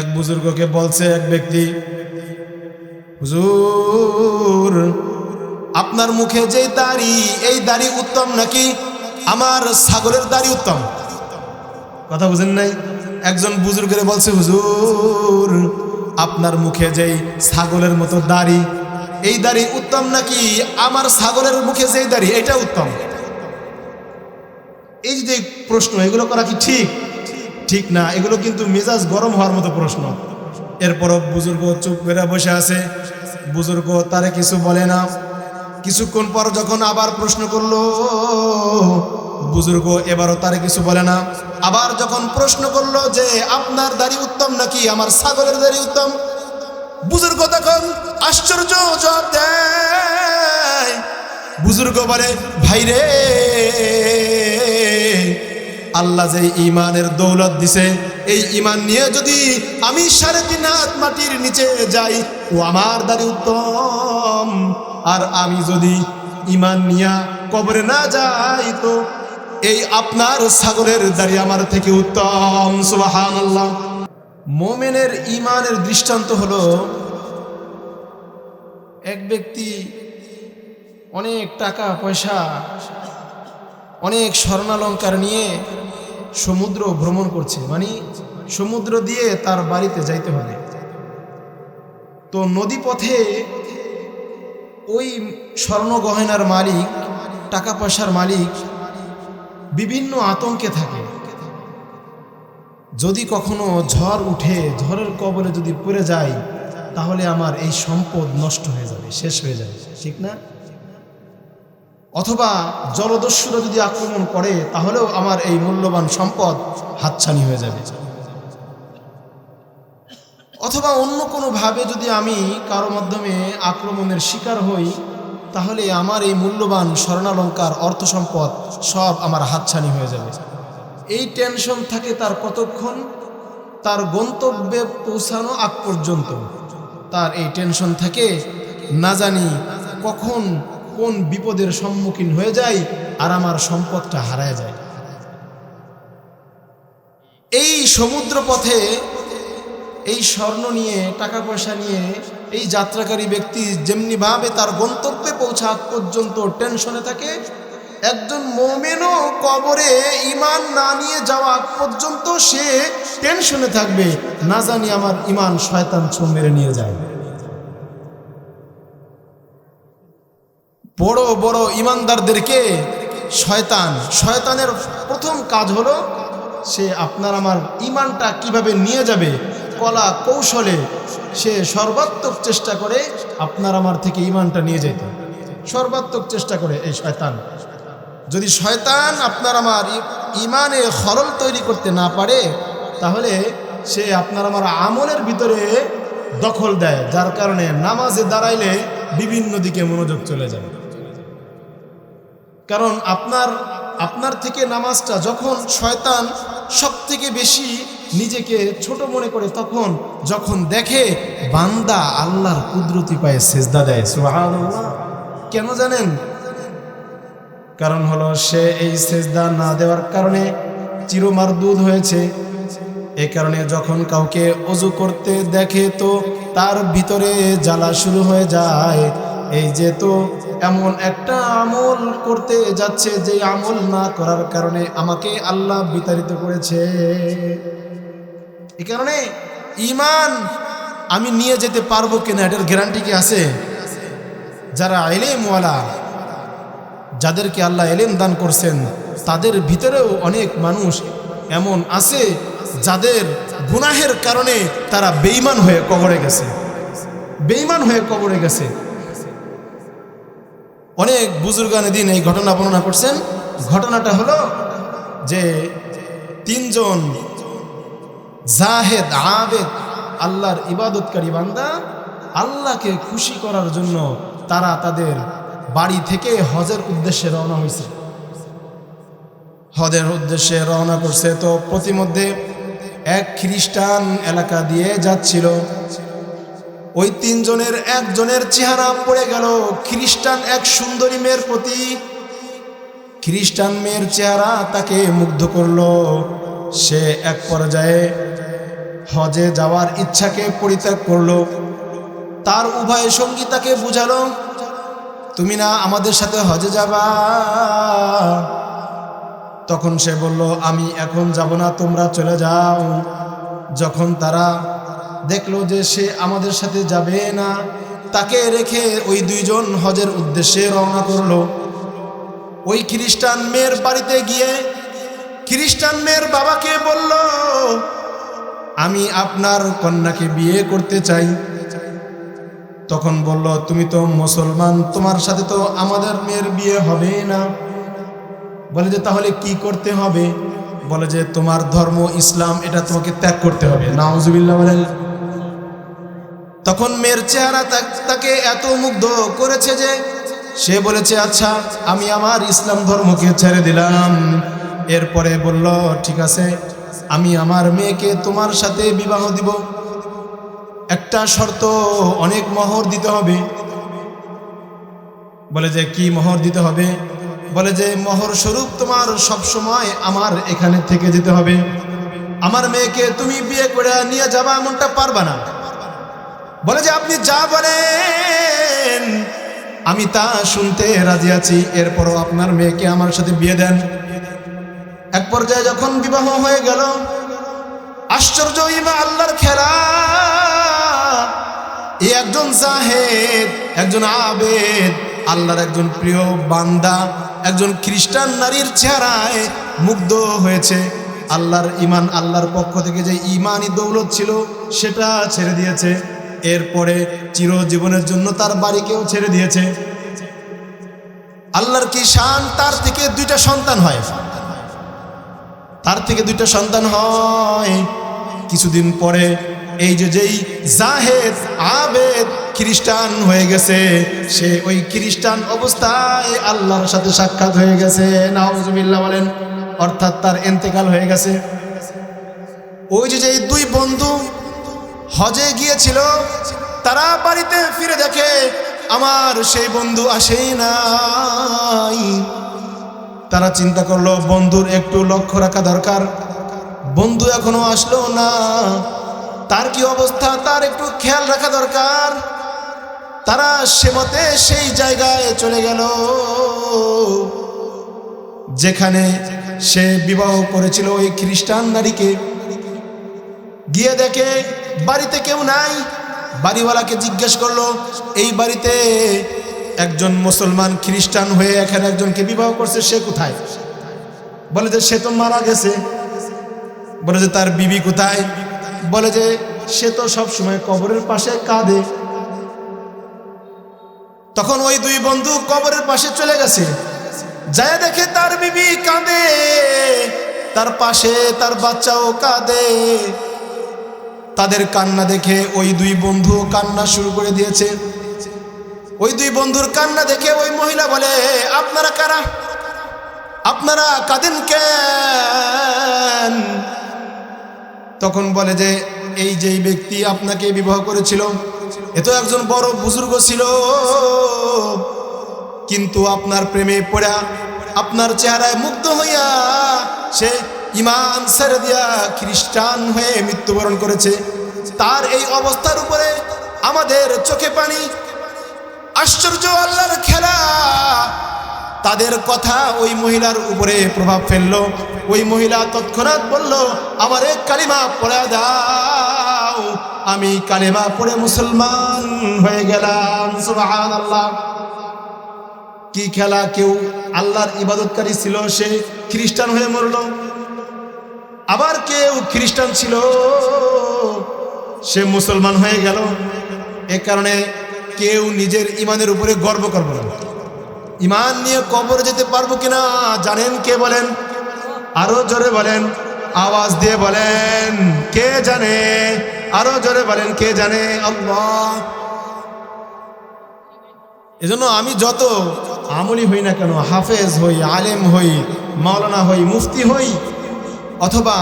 এক বুজুর্গকে বলছে এক ব্যক্তি, হুজুর, আপনার মুখে যে দাড়ি, এই দাড়ি উত্তম নাকি? আমার ছাগলের দাড়ি উত্তম। কথা বুঝেন নাই? একজন বুজুর্গের বলছে, হুজুর, আপনার মুখে যেই ছাগলের মতো দাড়ি, এই দাড়ি উত্তম নাকি? আমার ছাগলের মুখে যেই দাড়ি, এটা উত্তম। এই যে প্রশ্ন, এগুলো করা কি ঠিক? ঠিক না, এগুলো কিন্তু মেজাজ গরম হওয়ার মতো প্রশ্ন। এরপরও বুজুর্গ চুপ করে বসে আছে। বুজুর্গ তারে কিছু বলে না। কিছুক্ষণ পর যখন আবার প্রশ্ন করল, বুজুর্গ এবারও তারে কিছু বলে না। আবার যখন প্রশ্ন করল যে, আপনার দাড়ি উত্তম নাকি? আমার ছাগলের দাড়ি উত্তম? বুজুর্গ তখন আশ্চর্য জবাব দেয়। বুজুর্গ বলে, ভাইরে আল্লাহ যে ইমানের দৌলত দিছে, এই ইমান নিয়ে যদি আমি সাড়ে তিন হাত মাটির নিচে যাই, ও আমার দ্বারে উত্তম। আর আমি যদি ইমান নিয়া কবরে না যাই, তো এই আপনার ছাগলের দাড়ি আমার থেকে উত্তম। সুবাহান আল্লাহ মোমেনের ইমানের দৃষ্টান্ত হলো, এক ব্যক্তি অনেক টাকা পয়সা, অনেক স্বর্ণালঙ্কার নিয়ে সমুদ্র ভ্রমণ করছে। মানে সমুদ্র দিয়ে তার বাড়িতে যাইতে হবে। তো নদী পথে ওই স্বর্ণ গহেনার মালিক টাকা পয়সার মালিক বিভিন্ন আতঙ্কে থাকে। যদি কখনো ঝড় উঠে, ঝড়ের কবলে যদি পড়ে যায়, তাহলে আমার এই সম্পদ নষ্ট হয়ে যাবে, শেষ হয়ে যাবে। ঠিক না? অথবা জলদস্যুরা যদি আক্রমণ করে, তাহলেও আমার এই মূল্যবান সম্পদ হাতছানি হয়ে যাবে। অথবা অন্য কোনোভাবে যদি আমি কারও মাধ্যমে আক্রমণের শিকার হই, তাহলে আমার এই মূল্যবান স্বর্ণালঙ্কার অর্থ সম্পদ সব আমার হাতছানি হয়ে যাবে। এই টেনশন থাকে তার কতক্ষণ? তার গন্তব্যে পৌঁছানো আগ পর্যন্ত। তার এই টেনশন থাকে না জানি কখন কোন বিপদের সম্মুখীন হয়ে যায় আর আমার সম্পদটা হারায় যায়। এই সমুদ্র পথে এই স্বর্ণ নিয়ে, টাকা পয়সা নিয়ে এই যাত্রাকারী ব্যক্তি যেমনিভাবে তার গন্তব্যে পৌঁছা পর্যন্ত টেনশনে থাকে, একজন মোমেনও কবরে ইমান না নিয়ে যাওয়া পর্যন্ত সে টেনশনে থাকবে। না জানি আমার ইমান শয়তান ছো মেরে নিয়ে যায়। বড় বড় ইমানদারদেরকে শয়তান, শয়তানের প্রথম কাজ হলো সে আপনার আমার ইমানটা কীভাবে নিয়ে যাবে, কলা কৌশলে সে সর্বাত্মক চেষ্টা করে আপনার আমার থেকে ইমানটা নিয়ে যেতে সর্বাত্মক চেষ্টা করে এই শয়তান। যদি শয়তান আপনার আমার ইমানে খরল তৈরি করতে না পারে, তাহলে সে আপনার আমার আমলের ভিতরে দখল দেয়, যার কারণে নামাজে দাঁড়াইলে বিভিন্ন দিকে মনোযোগ চলে যায়। কারণ আপনার আপনার থেকে নামাজটা যখন শয়তান সব থেকে বেশি নিজেকে ছোট মনে করে তখন যখন দেখে বান্দা আল্লাহর কুদরতি পায়ে সেজদা দেয় কেন জানেন? কারণ হলো সে এই সেজদা না দেওয়ার কারণে চিরমার চিরমারদুদ হয়েছে। এ কারণে যখন কাউকে অজু করতে দেখে তো তার ভিতরে জ্বালা শুরু হয়ে যায়। এই যে তো এমন একটা আমল করতে যাচ্ছে যে আমল না করার কারণে আমাকে আল্লাহ বিতাড়িত করেছে। এই কারণে ইমান আমি নিয়ে যেতে পারব কিনা এটার গ্যারান্টি কি আছে? যারা এলেমওয়ালা, যাদেরকে আল্লাহ এলেম দান করছেন, তাদের ভিতরেও অনেক মানুষ এমন আছে যাদের গুনাহের কারণে তারা বেইমান হয়ে কবরে গেছে। বেইমান হয়ে কবরে গেছে। অনেক বুজুর্গানে দিন এই ঘটনা বর্ণনা করছেন। ঘটনাটা হলো যে তিনজন জাহেদ, আবেদ, আল্লাহর ইবাদতকারী বান্দা আল্লাহকে খুশি করার জন্য তারা তাদের বাড়ি থেকে হজের উদ্দেশ্যে রওনা হয়েছে। হজের উদ্দেশ্যে রওনা করছে। তো প্রতিমধ্যে এক খ্রিস্টান এলাকা দিয়ে যাচ্ছিল। ওই তিনজনের একজনের চেহারা পড়ে গেল। খ্রিস্টান এক সুন্দরী মেয়ের প্রতি। খ্রিস্টান মেয়ের চেহারা তাকে মুগ্ধ করল। সে এক পর্যায়ে হজে যাওয়ার ইচ্ছাকে পরিত্যাগ করল। তার উভয় সঙ্গী তাকে বুঝালো, তুমি না আমাদের সাথে হজে যাবা? তখন সে বলল, আমি এখন যাব না, তোমরা চলে যাও। যখন তারা দেখল যে সে আমাদের সাথে যাবে না। তাকে রেখে ওই দুইজন হজের উদ্দেশ্যে রওনা করল। ওই খ্রিস্টান মেয়ের বাড়িতে গিয়ে খ্রিস্টান মেয়ের বাবাকে বলল, আমি আপনার কন্যাকে বিয়ে করতে চাই। তখন বলল, তুমি তো মুসলমান, তোমার সাথে তো আমাদের মেয়ের বিয়ে হবে না। বলে যে, তাহলে কি করতে হবে? বলে যে, তোমার ধর্ম, ইসলাম, এটা তোমাকে ত্যাগ করতে হবে। নাউজুবিল্লাহ বলেন তখন মেয়ের চেহারা তাক- এত মুগ্ধ করেছে যে সে বলেছে আচ্ছা আমি আমার ইসলাম ধর্মকে ছেড়ে দিলাম। এরপরে বলল, ঠিক আছে, আমি আমার মেয়েকে তোমার সাথে বিবাহ দিব। একটা শর্ত, অনেক মোহর দিতে হবে। বলে যে, কি মোহর দিতে হবে? বলে যে, মোহর স্বরূপ তোমার সব সময় আমার এখানে থেকে যেতে হবে। আমার মেয়েকে তুমি বিয়ে করে নিয়ে যাবা, এমনটা পারবা না। বলে যে, আপনি যা বলেন, আমি তা শুনতে রাজি আছি। এরপরও আপনার মেয়েকে আমার সাথে বিয়ে দেন। এক পর্যায়ে যখন বিবাহ হয়ে গেল, আশ্চর্য ইমা আল্লাহর খেলা। এই একজন জাহেদ, একজন আবেদ, আল্লাহর একজন প্রিয় বান্দা, একজন খ্রিস্টান নারীর চেহারায় মুগ্ধ হয়েছে। আল্লাহর ইমান আল্লাহর পক্ষ থেকে যে ইমানই দৌলত ছিল, সেটা ছেড়ে দিয়েছে। এরপরে চিরজীবনের জন্য তার বাড়িকেও ছেড়ে দিয়েছে। আল্লাহর কি শান? তার থেকে দুইটা সন্তান হয়। তার থেকে দুইটা সন্তান হয়। কিছুদিন পরে এই যে যেই জাহেদ, আবেদ খ্রিস্টান হয়ে গেছে, সে ওই খ্রিস্টান অবস্থায় আল্লাহর সাথে সাক্ষাৎ হয়ে গেছে। নাউজুবিল্লাহ বলেন, অর্থাৎ তার এন্তেকাল হয়ে গেছে। ওই যে যেই দুই বন্ধু হজে গিয়েছিল, তারা বাড়িতে ফিরে দেখে, আমার সেই বন্ধু আসেই নাই। তারা চিন্তা করল, বন্ধুর একটু লক্ষ্য রাখা দরকার। বন্ধু এখনও আসলো না। তার কি অবস্থা? তার একটু খেয়াল রাখা দরকার। তারা সে মতে সেই জায়গায় চলে গেল, যেখানে সে বিবাহ করেছিল ওই খ্রিস্টান নারীকে। গিয়ে দেখে বাড়িতে কেউ নাই। বাড়িওয়ালাকে জিজ্ঞেস করল, এই বাড়িতে একজন মুসলমান খ্রিস্টান হয়ে এখানে একজনকে বিবাহ করছে, সে কোথায়? বলে যে, সে তো মারা গেছে। বলে যে, তার বিবি কোথায়? বলে যে, সে তো সব সময় কবরের পাশে কাঁদে। তখন ওই দুই বন্ধু কবরের পাশে চলে গেছে। যায় দেখে তার বিবি কাঁদে, তার পাশে তার বাচ্চাও কাঁদে। তাদের কান্না দেখে ওই দুই বন্ধু কান্না শুরু করে দিয়েছে। ওই দুই বন্ধুর কান্না দেখে ওই মহিলা বলে, আপনারা কারা? আপনারা কাঁদেন কেন? তখন বলে যে, এই যেই ব্যক্তি আপনাকে বিবাহ করেছিল, এ তো একজন বড় বুজুর্গ ছিল। কিন্তু আপনার প্রেমে পড়া, আপনার চেহারায় মুগ্ধ হইয়া সে ইমান ছেড়ে দিয়া খ্রিস্টান হয়ে মৃত্যুবরণ করেছে। তার এই অবস্থার উপরে আমাদের চোখে পানি, আশ্চর্য আল্লাহর খেলা। তাদের কথা ওই মহিলার উপরে প্রভাব ফেলল। ওই মহিলা তৎক্ষণাৎ বলল, আমার কালিমা পড়ে দাও। আমি কালিমা পড়ে মুসলমান হয়ে গেলাম সুবহান আল্লাহ কি খেলা, কেউ আল্লাহর ইবাদতকারী ছিল, সে খ্রিস্টান হয়ে মরল। আবার কেউ খ্রিস্টান ছিল, সে মুসলমান হয়ে গেল। এ কারণে কেউ নিজের ইমানের উপরে গর্ব করবে না। ইমান নিয়ে কবর যেতে পারব কিনা জানেন কে বলেন? আরও জোরে বলেন, আওয়াজ দিয়ে বলেন, কে জানে? আরও জোরে বলেন, কে জানে? আল্লাহ। এজন্য আমি যত আমলি হই না কেন, হাফেজ হই, আলেম হই, মাওলানা হই, মুফতি হই অথবা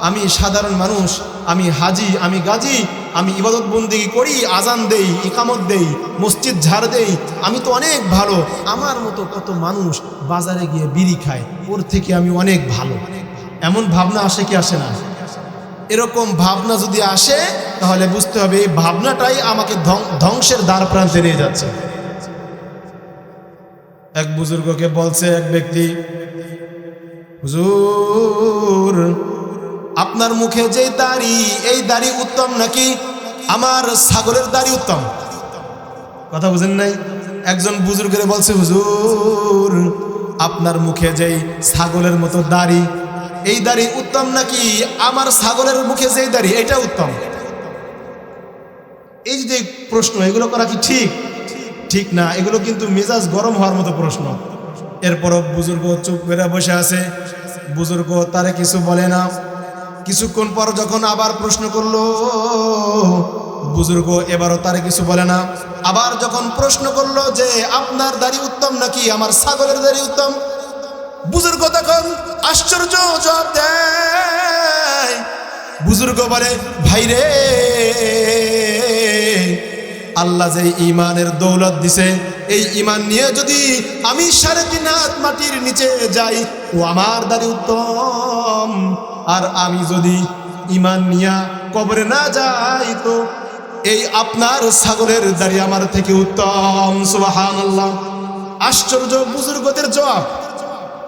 আমি সাধারণ মানুষ, আমি হাজি, আমি গাজী, আমি ইবাদত বন্দিগি করি, আজান দেই, ইকামত দেই, মসজিদ ঝাড় দেই, আমি তো অনেক ভালো। আমার মতো কত মানুষ বাজারে গিয়ে বিড়ি খায়, ওর থেকে আমি অনেক ভালো। এমন ভাবনা আসে কি আসে না? এরকম ভাবনা যদি আসে, তাহলে বুঝতে হবে এই ভাবনাটাই আমাকে ধ্বংসের দ্বার প্রান্তে নিয়ে যাচ্ছে। এক বুজুর্গকে বলছে এক ব্যক্তি হুজুর, আপনার মুখে যে দাড়ি, এই দাড়ি উত্তম নাকি? আমার ছাগলের দাড়ি উত্তম। কথা বুঝেন নাই? একজন বুজুর্গের বলছে, হুজুর, আপনার মুখে যেই ছাগলের মতো দাড়ি, এই দাড়ি উত্তম নাকি? আমার ছাগলের মুখে যেই দাড়ি, এটা উত্তম। এই যে প্রশ্ন, এগুলো করা কি ঠিক? ঠিক না, এগুলো কিন্তু মেজাজ গরম হওয়ার মতো প্রশ্ন। এরপরও বুজুর্গ চুপ করে বসে আছে। বুজুর্গ তারে কিছু বলে না। কিছুক্ষণ পর যখন আবার প্রশ্ন করল, বুজুর্গ এবারও তারে কিছু বলে না। আবার যখন প্রশ্ন করল যে, আপনার দাড়ি উত্তম নাকি? আমার ছাগলের দাড়ি উত্তম? বুজুর্গ তখন আশ্চর্য জবাব দেয়। বুজুর্গ বলে, ভাই রে, আল্লাহ যে ইমানের দৌলত দিছে এই ইমান নিয়ে যদি আমি সাড়ে তিন মাটির নিচে যাই, ও আমার দাড়ি উত্তম। আর আমি যদি ইমান নিয়া কবরে না যাই, তো এই আপনার সাগরের দাড়ি আমার থেকে উত্তম। সুবাহ আশ্চর্য বুজুর্গদের জবাব।